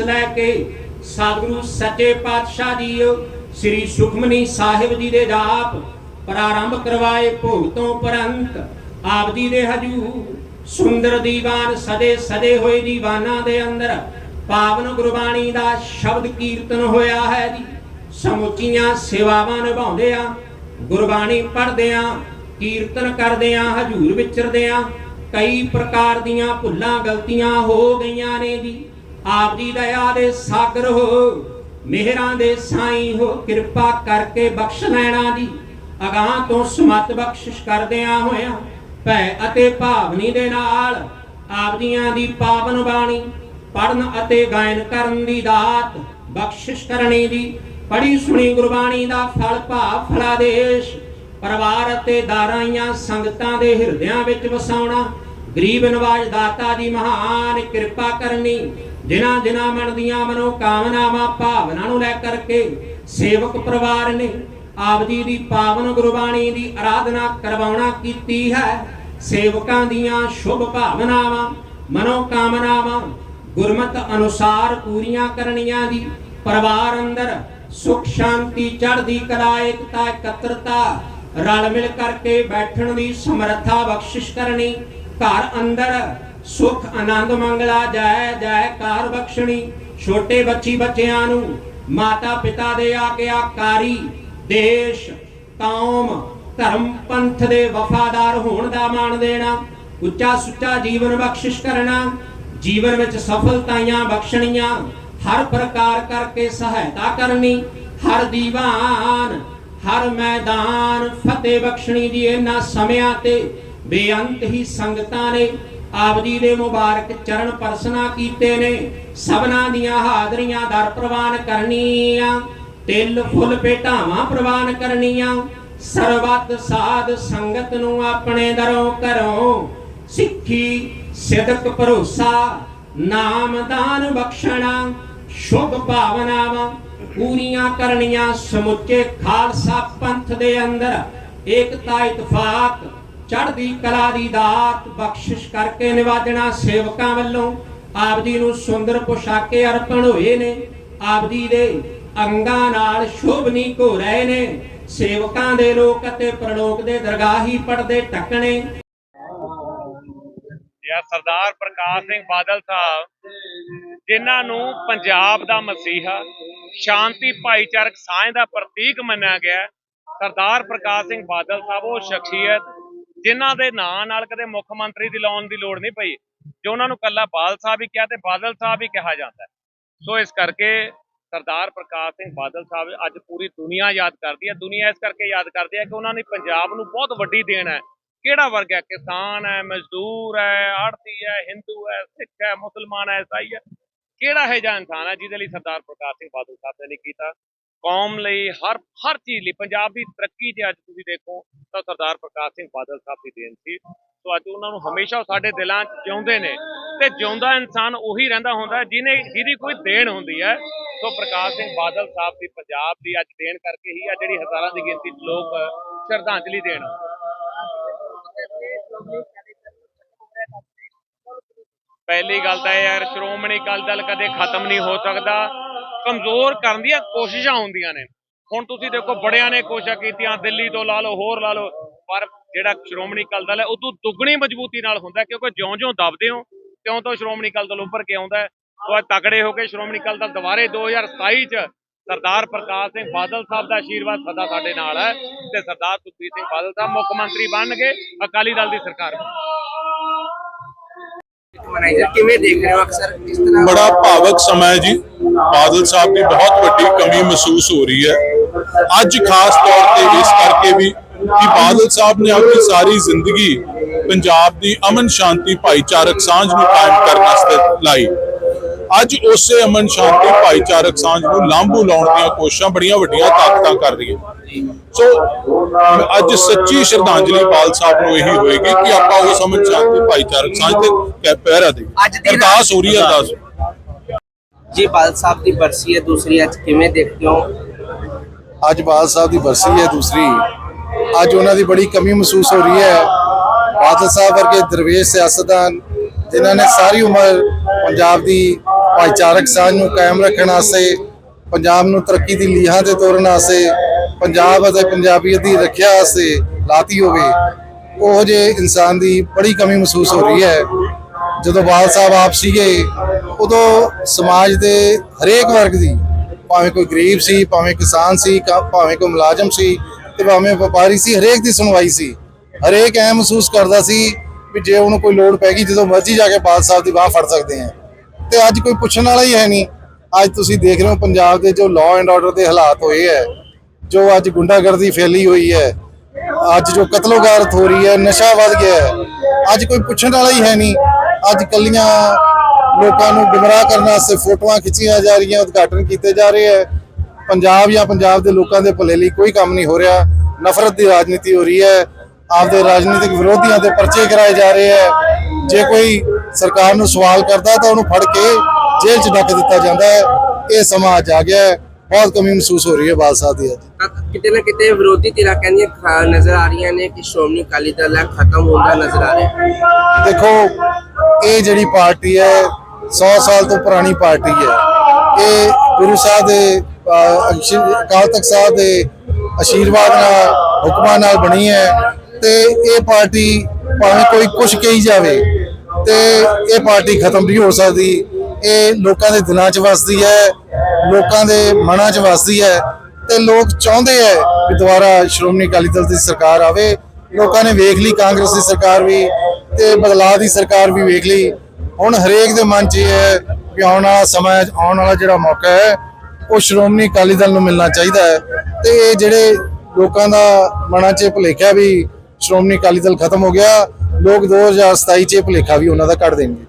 ਲੈ ਕੇ ਸਤਿਗੁਰੂ ਸੱਚੇ ਪਾਤਸ਼ਾਹ ਜੀਓ ਸ੍ਰੀ ਸੁਖਮਨੀ ਸਾਹਿਬ ਜੀ ਦੇ ਜਾਪ ਪ੍ਰਾਰੰਭ ਕਰਵਾਏ ਭੋਗ ਤੋਂ ਪਰੰਤ। ਆਪ ਜੀ ਦੇ ਹਜੂਰ ਸੁੰਦਰ ਦੀਵਾਨ ਸਦੇ ਸਦੇ ਹੋਏ ਦੀਵਾਨਾਂ ਦੇ ਅੰਦਰ। ਪਾਵਨ ਗੁਰਬਾਣੀ ਦਾ ਸ਼ਬਦ ਕੀਰਤਨ ਹੋਇਆ ਹੈ ਜੀ। ਸਮੁੱਚੀਆਂ ਸੇਵਾਵਾਂ ਨਿਭਾਉਂਦੇ ਆ ਗੁਰਬਾਣੀ ਪੜ੍ਹਦੇ ਆ ਕੀਰਤਨ ਕਰਦੇ ਆ ਹਜੂਰ ਵਿਚਰਦੇ ਆ ਕਈ ਪ੍ਰਕਾਰ ਦੀਆਂ ਭੁੱਲਾਂ, ਗਲਤੀਆਂ ਹੋ ਗਈਆਂ ਨੇ ਜੀ। ਆਪ ਜੀ ਦਇਆ ਦੇ ਸਾਗਰ ਹੋ, ਮਿਹਰਾਂ ਦੇ ਸਾਈਂ ਹੋ, ਕਿਰਪਾ ਕਰਕੇ ਬਖਸ਼ ਲੈਣਾ ਜੀ। ਅਗਾਹ ਤੋਂ ਸਮਤ ਬਖਸ਼ਿਸ਼ ਕਰਦਿਆਂ ਹੋਇਆਂ ਭੈ ਅਤੇ ਭਾਵਨੀ ਦੇ ਨਾਲ ਆਪ ਜੀਆਂ ਦੀ ਪਾਵਨ ਬਾਣੀ ਪੜਨ ਅਤੇ ਗਾਇਨ ਕਰਨ ਦੀ ਦਾਤ ਬਖਸ਼ਿਸ਼ ਕਰਨੀ ਦੀ ਪੜੀ ਸੁਣੀ ਗੁਰਬਾਣੀ ਦਾ ਫਲ ਭਾਵ ਫਲਾਦੇਸ਼, ਪਰਿਵਾਰ ਅਤੇ ਦਾਰਾਈਆਂ ਸੰਗਤਾਂ ਦੇ ਹਿਰਦਿਆਂ ਵਿੱਚ ਵਸਾਉਣਾ। ਗਰੀਬ ਨਵਾਜ ਦਾਤਾ ਦੀ ਮਹਾਨ ਕਿਰਪਾ ਕਰਨੀ। ਜਿਨ੍ਹਾਂ ਜਿਨ੍ਹਾਂ ਮਨ ਦੀਆਂ ਮਨੋ ਕਾਮਨਾਵਾਂ ਭਾਵਨਾ ਨੂੰ ਲੈ ਕਰਕੇ ਸੇਵਕ ਪਰਿਵਾਰ ਨੇ ਆਪ ਜੀ ਦੀ ਪਾਵਨ ਗੁਰਬਾਣੀ ਦੀ ਆਰਾਧਨਾ ਕਰਵਾਉਣਾ ਕੀਤੀ ਹੈ। ਸੇਵਕਾਂ ਦੀਆਂ ਸ਼ੁਭ ਭਾਵਨਾਵਾਂ ਮਨੋ ਕਾਮਨਾਵਾਂ ਗੁਰਮਤ ਅਨੁਸਾਰ ਪੂਰੀਆਂ ਕਰਨੀਆਂ ਦੀ ਪਰਿਵਾਰ ਅੰਦਰ ਸੁਖ, ਸ਼ਾਂਤੀ, ਚੜ੍ਹਦੀ ਕਲਾ, ਏਕਤਾ, ਇਕੱਤਰਤਾ ਰਲ ਮਿਲ ਕਰਕੇ ਬੈਠਣ ਦੀ ਸਮਰੱਥਾ ਬਖਸ਼ਿਸ਼ ਕਰਨੀ। ਘਰ ਅੰਦਰ ਸੁਖ ਆਨੰਦ ਮੰਗਲਾ ਜੈ ਜੈਕਾਰ ਬਖਸ਼ਣੀ। ਛੋਟੇ ਬੱਚੀ ਬੱਚਿਆਂ ਨੂੰ ਮਾਤਾ ਪਿਤਾ ਦੇ ਆਗਿਆਕਾਰੀ ਦੇਸ਼, ਕੌਮ, ਧਰਮ ਪੰਥ ਦੇ ਵਫਾਦਾਰ ਹੋਣ ਦਾ ਮਾਣ ਦੇਣਾ। ਉੱਚਾ ਸੁੱਚਾ ਜੀਵਨ ਬਖਸ਼ਿਸ਼ ਕਰਨਾ। ਜੀਵਨ ਵਿੱਚ ਸਫਲਤਾਈਆਂ ਬਖਸ਼ਣੀਆਂ ਹਰ ਪ੍ਰਕਾਰ ਕਰਕੇ ਸਹਾਇਤਾ ਕਰਨੀ। ਹਰ ਦੀਵਾਨ, ਹਰ ਮੈਦਾਨ ਫਤਿਹ ਬਖਸ਼ਣੀ ਜੀ, ਇਹਨਾਂ ਸਮਿਆਂ ਤੇ ਬੇਅੰਤ ਹੀ ਸੰਗਤਾਂ ਨੇ ਆਪ ਜੀ ਦੇ ਮੁਬਾਰਕ ਚਰਨ ਪਰਸਨਾ ਕੀਤੇ ਨੇ। ਸਭਨਾ ਦੀਆਂ ਹਾਜ਼ਰੀਆਂ ਦਰ ਪ੍ਰਵਾਨ ਕਰਨੀਆਂ, ਤਿਲ ਫੁੱਲ ਭੇਟਾਵਾਂ ਪ੍ਰਵਾਨ ਕਰਨੀਆਂ। ਸਰਬੱਤ ਸਾਧ ਸੰਗਤ ਨੂੰ ਆਪਣੇ ਦਰੋਂ ਕਰੋ ਸਿੱਖੀ, ਸਿਦਕ ਭਰੋਸਾ ਨਾਮਦਾਨ ਬਖਸ਼ਣਾ, ਸ਼ੁਭ ਭਾਵਨਾਵਾਂ ਪੂਰੀਆਂ ਕਰਨੀਆਂ ਸਮੁੱਚੇ ਖਾਲਸਾ ਪੰਥ ਦੇ ਅੰਦਰ। ਏਕਤਾ ਇਤਫਾਕ ਚੜ੍ਹਦੀ ਕਲਾ ਦੀ ਦਾਤ ਬਖਸ਼ਿਸ਼ ਕਰਕੇ ਨਿਵਾਜਣਾ ਸੇਵਕਾਂ ਵੱਲੋਂ। ਆਪ ਜੀ ਨੂੰ ਸੁੰਦਰ ਪੁਸ਼ਾਕੇ ਅਰਪਣ ਹੋਏ ਨੇ। ਆਪ ਜੀ ਦੇ ਅੰਗਾਂ ਨਾਲ ਸ਼ੋਭਨੀ ਘੋ ਰਹੇ ਨੇ। ਸੇਵਕਾਂ ਦੇ ਲੋਕ ਅਤੇ ਪ੍ਰਲੋਕ ਦੇ ਦਰਗਾਹੀ ਪੜਦੇ ਟੱਕਣੇ ਯਾ ਸਰਦਾਰ ਪ੍ਰਕਾਸ਼ ਸਿੰਘ ਬਾਦਲ ਸਾਹਿਬ, ਜਿਨ੍ਹਾਂ ਨੂੰ ਪੰਜਾਬ ਦਾ ਮਸੀਹਾ, ਸ਼ਾਂਤੀ ਭਾਈਚਾਰਕ ਸਾਂਝ ਦਾ ਪ੍ਰਤੀਕ ਮੰਨਿਆ ਗਿਆ, ਸਰਦਾਰ ਪ੍ਰਕਾਸ਼ ਸਿੰਘ ਬਾਦਲ ਸਾਹਿਬ, ਉਹ ਸ਼ਖਸੀਅਤ ਜਿਨ੍ਹਾਂ ਦੇ ਨਾਂ ਨਾਲ ਕਦੇ ਮੁੱਖ ਮੰਤਰੀ ਦੀ ਲਾਉਣ ਦੀ ਲੋੜ ਨਹੀਂ ਪਈ, ਜੋ ਉਹਨਾਂ ਨੂੰ ਕੱਲਾ ਬਾਦਲ ਸਾਹਿਬ ਹੀ ਕਿਹਾ ਤੇ ਬਾਦਲ ਸਾਹਿਬ ਹੀ ਕਿਹਾ ਜਾਂਦਾ ਸੋ ਇਸ ਕਰਕੇ ਸਰਦਾਰ ਪ੍ਰਕਾਸ਼ ਸਿੰਘ ਬਾਦਲ ਸਾਹਿਬ ਅੱਜ ਪੂਰੀ ਦੁਨੀਆ ਯਾਦ ਕਰਦੀ ਹੈ। ਦੁਨੀਆ ਇਸ ਕਰਕੇ ਯਾਦ ਕਰਦੀ ਹੈ ਕਿ ਉਹਨਾਂ ਨੇ ਪੰਜਾਬ ਨੂੰ ਬਹੁਤ ਵੱਡੀ ਦੇਣ ਹੈ। ਕਿਹੜਾ ਵਰਗ ਹੈ? ਕਿਸਾਨ ਹੈ, ਮਜ਼ਦੂਰ ਹੈ ਆੜਤੀ ਹੈ, ਹਿੰਦੂ ਹੈ, ਸਿੱਖ ਹੈ, ਮੁਸਲਮਾਨ ਹੈ, ਈਸਾਈ ਹੈ। ਕਿਹੜਾ ਹੈ ਜਾਂ ਇਨਸਾਨ ਹੈ ਜਿਹਦੇ ਲਈ ਸਰਦਾਰ ਪ੍ਰਕਾਸ਼ ਸਿੰਘ ਬਾਦਲ ਸਾਹਿਬ ਨੇ ਕੀਤਾ? ਕੌਮ ਲਈ ਹਰ ਹਰ ਚੀਜ਼ ਲਈ, ਪੰਜਾਬ ਦੀ ਤਰੱਕੀ ਜੇ ਅੱਜ ਤੁਸੀਂ ਦੇਖੋ ਤਾਂ ਸਰਦਾਰ ਪ੍ਰਕਾਸ਼ ਸਿੰਘ ਬਾਦਲ ਸਾਹਿਬ ਦੀ ਦੇਣ ਸੀ। ਸੋ ਅੱਜ ਉਹਨਾਂ ਨੂੰ ਹਮੇਸ਼ਾ ਸਾਡੇ ਦਿਲਾਂ 'ਚ ਜਿਉਂਦੇ ਨੇ ਤੇ ਜਿਉਂਦਾ ਇਨਸਾਨ ਉਹੀ ਰਹਿੰਦਾ ਹੁੰਦਾ ਜਿਹਨੇ, ਜਿਹਦੀ ਕੋਈ ਦੇਣ ਹੁੰਦੀ ਹੈ। ਸੋ ਪ੍ਰਕਾਸ਼ ਸਿੰਘ ਬਾਦਲ ਸਾਹਿਬ ਦੀ ਪੰਜਾਬ ਦੀ ਅੱਜ ਦੇਣ ਕਰਕੇ ਹੀ ਆ, ਜਿਹੜੀ ਹਜ਼ਾਰਾਂ ਦੀ ਗਿਣਤੀ 'ਚ ਲੋਕ ਸ਼ਰਧਾਂਜਲੀ ਦੇਣ। ਪਹਿਲੀ ਗੱਲ ਤਾਂ ਇਹ ਯਾਰ ਸ਼੍ਰੋਮਣੀ ਅਕਾਲੀ ਦਲ ਕਦੇ ਖਤਮ ਨਹੀਂ ਹੋ ਸਕਦਾ। ਕਮਜ਼ੋਰ ਕਰਨ ਦੀਆਂ ਕੋਸ਼ਿਸ਼ਾਂ ਹੁੰਦੀਆਂ ਨੇ। ਹੁਣ ਤੁਸੀਂ ਦੇਖੋ, ਬੜਿਆਂ ਨੇ ਕੋਸ਼ਿਸ਼ਾਂ ਕੀਤੀਆਂ, ਦਿੱਲੀ ਤੋਂ ਲਾ ਲਓ, ਹੋਰ ਲਾ ਲਓ, ਪਰ ਜਿਹੜਾ ਸ਼੍ਰੋਮਣੀ ਅਕਾਲੀ ਦਲ ਹੈ, ਉਦੋਂ ਦੁੱਗਣੀ ਮਜ਼ਬੂਤੀ ਨਾਲ ਹੁੰਦਾ ਕਿਉਂਕਿ ਜਿਉਂ-ਜਿਉਂ ਦਬਦੇ ਹੋ, ਤਿਉਂ ਤੋਂ ਸ਼੍ਰੋਮਣੀ ਅਕਾਲੀ ਦਲ ਉੱਭਰ ਕੇ ਆਉਂਦਾ ਹੈ। ਤਕੜੇ ਹੋ ਕੇ ਸ਼੍ਰੋਮਣੀ ਅਕਾਲੀ ਦਲ ਦੁਬਾਰੇ 2027 ਚ ਸਰਦਾਰ ਪ੍ਰਕਾਸ਼ ਸਿੰਘ ਬਾਦਲ ਸਾਹਿਬ ਦਾ ਆਸ਼ੀਰਵਾਦ ਸਦਾ ਸਾਡੇ ਨਾਲ ਹੈ ਤੇ ਸਰਦਾਰ ਸੁਖਬੀਰ ਸਿੰਘ ਬਾਦਲ ਸਾਹਿਬ ਮੁੱਖ ਮੰਤਰੀ ਬਣਨਗੇ ਅਕਾਲੀ ਦਲ ਦੀ ਸਰਕਾਰ ਮੈਨੇਜਰ ਕਿਵੇਂ ਦੇਖ ਰਹੇ ਹੋ ਅਕਸਰ ਇਸ ਤਰ੍ਹਾਂ? ਬੜਾ ਭਾਵਕ ਸਮਾਂ ਹੈ ਜੀ। ਬਾਦਲ ਸਾਹਿਬ ਦੀ ਬਹੁਤ ਵੱਡੀ ਕਮੀ ਮਹਿਸੂਸ ਹੋ ਰਹੀ ਹੈ। ਅੱਜ ਖਾਸ ਤੌਰ ਤੇ ਇਸ ਕਰਕੇ ਵੀ ਕਿ ਬਾਦਲ ਸਾਹਿਬ ਨੇ ਆਪਣੀ ਸਾਰੀ ਜ਼ਿੰਦਗੀ ਪੰਜਾਬ ਦੀ ਅਮਨ ਸ਼ਾਂਤੀ ਭਾਈਚਾਰਕ ਸਾਂਝ ਨੂੰ ਕਾਇਮ ਕਰਨ ਵਾਸਤੇ ਲਾਈ। ਅੱਜ ਉਸੇ ਅਮਨ ਸ਼ਾਂਤੀ ਭਾਈਚਾਰਕ ਸਾਂਝ ਨੂੰ ਲਾਂਭੂ ਲਾਉਣ ਦੀਆਂ ਕੋਸ਼ਿਸ਼ਾਂ ਬੜੀਆਂ ਵੱਡੀਆਂ ਤਾਕਤਾਂ ਕਰ ਰਹੀਆਂ ਸੋ ਅੱਜ ਸੱਚੀ ਸ਼ਰਧਾਂਜਲੀ ਬਾਲ ਸਾਹਿਬ ਨੂੰ ਇਹੀ ਹੋਏਗੀ ਕਿ ਆਪਾਂ ਉਸ ਅਮਨ ਸ਼ਾਂਤੀ ਭਾਈਚਾਰਕ ਸਾਂਝ ਤੇ ਪਹਿਰਾ ਦੇ ਅਰਦਾਸ ਹੋ ਰਹੀ ਹੈ ਅਰਦਾਸ ਜੀ ਬਾਲ ਸਾਹਿਬ ਦੀ ਬਰਸੀ ਹੈ ਦੂਸਰੀ ਅੱਜ ਕਿਵੇਂ ਦੇਖਦੇ ਹੋ? ਅੱਜ ਬਾਦਲ ਸਾਹਿਬ ਦੀ ਬਰਸੀ ਹੈ ਦੂਸਰੀ। ਅੱਜ ਉਹਨਾਂ ਦੀ ਬੜੀ ਕਮੀ ਮਹਿਸੂਸ ਹੋ ਰਹੀ ਹੈ। ਬਾਦਲ ਸਾਹਿਬ ਵਰਗੇ ਦਰਵੇਸ਼ ਸਿਆਸਤਦਾਨ ਜਿਨ੍ਹਾਂ ਨੇ ਸਾਰੀ ਉਮਰ ਪੰਜਾਬ ਦੀ ਭਾਈਚਾਰਕ ਸਾਂਝ ਨੂੰ ਕਾਇਮ ਰੱਖਣ ਵਾਸਤੇ, ਪੰਜਾਬ ਨੂੰ ਤਰੱਕੀ ਦੀ ਲੀਹਾਂ ਤੇ ਤੋਰਨ ਵਾਸਤੇ, ਪੰਜਾਬ ਅਤੇ ਪੰਜਾਬੀਅਤ ਦੀ ਰੱਖਿਆ ਵਾਸਤੇ ਲਾਤੀ ਹੋਵੇ, ਉਹ ਜੇ ਇਨਸਾਨ ਦੀ ਬੜੀ ਕਮੀ ਮਹਿਸੂਸ ਹੋ ਰਹੀ ਹੈ। ਜਦੋਂ ਬਾਲ ਸਾਹਿਬ ਆਪ ਸੀਗੇ, ਉਦੋਂ ਸਮਾਜ ਦੇ ਹਰੇਕ ਵਰਗ ਦੀ, ਭਾਵੇਂ ਕੋਈ ਗਰੀਬ ਸੀ, ਭਾਵੇਂ ਕਿਸਾਨ ਸੀ, ਕਾ- ਭਾਵੇਂ ਕੋਈ ਮੁਲਾਜ਼ਮ ਸੀ, ਤੇ ਭਾਵੇਂ ਵਪਾਰੀ ਸੀ, ਹਰੇਕ ਦੀ ਸੁਣਵਾਈ ਸੀ। ਹਰੇਕ ਐ ਮਹਿਸੂਸ ਕਰਦਾ ਸੀ ਵੀ ਜੇ ਉਹਨੂੰ ਕੋਈ ਲੋੜ ਪੈ ਗਈ, ਜਦੋਂ ਮਰਜ਼ੀ ਜਾ ਕੇ ਬਾਲ ਸਾਹਿਬ ਦੀ ਬਾਹ ਫੜ ਸਕਦੇ ਆ। ਤੇ ਅੱਜ ਕੋਈ ਪੁੱਛਣ ਵਾਲਾ ਹੀ ਹੈ ਨਹੀਂ। ਅੱਜ ਤੁਸੀਂ ਦੇਖ ਰਹੇ ਹੋ ਪੰਜਾਬ ਦੇ ਜੋ ਲਾਅ ਐਂਡ ਆਰਡਰ ਦੇ ਹਾਲਾਤ ਹੋਏ ਹੈ, ਜੋ ਅੱਜ ਗੁੰਡਾਗਰਦੀ ਫੈਲੀ ਹੋਈ ਹੈ, ਅੱਜ ਜੋ ਕਤਲੋਗਾਰਤ ਹੋ ਰਹੀ ਹੈ, ਨਸ਼ਾ ਵੱਧ ਗਿਆ ਹੈ, ਅੱਜ ਕੋਈ ਪੁੱਛਣ ਵਾਲਾ ਹੀ ਹੈ ਨਹੀਂ। ਅੱਜ ਕੱਲੀਆਂ ਲੋਕਾਂ ਨੂੰ ਗੁੰਮਰਾਹ ਕਰਨ ਵਾਸਤੇ ਫੋਟੋਆਂ ਖਿੱਚੀਆਂ ਜਾ ਰਹੀਆਂ, ਉਦਘਾਟਨ ਕੀਤੇ ਜਾ ਰਹੇ ਹੈ। ਪੰਜਾਬ ਜਾਂ ਪੰਜਾਬ ਦੇ ਲੋਕਾਂ ਦੇ ਭਲੇ ਲਈ ਕੋਈ ਕੰਮ ਨਹੀਂ ਹੋ ਰਿਹਾ। ਨਫ਼ਰਤ ਦੀ ਰਾਜਨੀਤੀ ਹੋ ਰਹੀ ਹੈ। ਆਪਦੇ ਰਾਜਨੀਤਿਕ ਵਿਰੋਧੀਆਂ ਦੇ ਪਰਚੇ ਕਰਾਏ ਜਾ ਰਹੇ ਹੈ। ਜੇ ਕੋਈ ਸਰਕਾਰ ਨੂੰ ਸਵਾਲ ਕਰਦਾ ਤਾਂ ਉਹਨੂੰ ਫੜ ਕੇ ਜੇਲ੍ਹ 'ਚ ਡੱਕ ਦਿੱਤਾ ਜਾਂਦਾ ਹੈ। ਇਹ ਸਮਾਂ ਅੱਜ ਆ ਗਿਆ ਹੈ। ਬਹੁਤ ਕਮੀ ਮਹਿਸੂਸ ਹੋ ਰਹੀ ਹੈ ਬਾਲ ਸਾਹਿਬ ਦੀ ਅੱਜ। ਕਿਤੇ ਨਾ ਕਿਤੇ ਵਿਰੋਧੀ ਧਿਰਾਂ ਕਹਿੰਦੀਆਂ ਨਜ਼ਰ ਆ ਰਹੀਆਂ ਨੇ ਕਿ ਸ਼੍ਰੋਮਣੀ ਅਕਾਲੀ ਦਲ ਹੈ ਖਤਮ ਹੁੰਦਾ ਨਜ਼ਰ ਆ ਰਿਹਾ ਦੇਖੋ ਇਹ ਜਿਹੜੀ ਪਾਰਟੀ ਹੈ 100 ਸਾਲ ਤੋਂ ਪੁਰਾਣੀ ਪਾਰਟੀ ਹੈ। ਇਹ ਗੁਰੂ ਸਾਹਿਬ ਦੇ ਅਕਾਲ ਤਖਤ ਸਾਹਿਬ ਦੇ ਆਸ਼ੀਰਵਾਦ ਨਾਲ ਹੁਕਮਾਂ ਨਾਲ ਬਣੀ ਹੈ ਤੇ ਇਹ ਪਾਰਟੀ ਭਾਵੇਂ ਕੋਈ ਕੁਛ ਕਹੀ ਜਾਵੇ ਤੇ ਇਹ ਪਾਰਟੀ ਖਤਮ ਨਹੀਂ ਹੋ ਸਕਦੀ। ਇਹ ਲੋਕਾਂ ਦੇ ਦਿਲਾਂ 'ਚ ਵਸਦੀ ਹੈ, ਲੋਕਾਂ ਦੇ ਮਨਾਂ 'ਚ ਵਸਦੀ ਹੈ ਤੇ ਲੋਕ ਚਾਹੁੰਦੇ ਹੈ ਕਿ ਦੁਬਾਰਾ ਸ਼੍ਰੋਮਣੀ ਅਕਾਲੀ ਦਲ ਦੀ ਸਰਕਾਰ ਆਵੇ। ਲੋਕਾਂ ਨੇ ਵੇਖ ਲਈ, ਕਾਂਗਰਸ ਦੀ ਸਰਕਾਰ ਵੀ ਤੇ ਬਦਲਾਅ ਦੀ ਸਰਕਾਰ ਵੀ ਵੇਖ ਲਈ। ਹੁਣ ਹਰੇਕ ਦੇ ਮਨ 'ਚ ਇਹ ਹੈ ਕਿ ਆਉਣ ਵਾਲਾ ਸਮਾਂ ਆਉਣ ਵਾਲਾ ਜਿਹੜਾ ਮੌਕਾ ਹੈ, ਉਹ ਸ਼੍ਰੋਮਣੀ ਅਕਾਲੀ ਦਲ ਨੂੰ ਮਿਲਣਾ ਚਾਹੀਦਾ ਹੈ। ਤੇ ਇਹ ਜਿਹੜੇ ਲੋਕਾਂ ਦਾ ਮਨਾਂ 'ਚ ਭੁਲੇਖਿਆ ਵੀ ਸ਼੍ਰੋਮਣੀ ਅਕਾਲੀ ਦਲ ਖਤਮ ਹੋ ਗਿਆ ਲੋਕ 2027 'ਚ ਇਹ ਭੁਲੇਖਾ ਵੀ ਉਹਨਾਂ ਦਾ ਕੱਢ ਦੇਣਗੇ।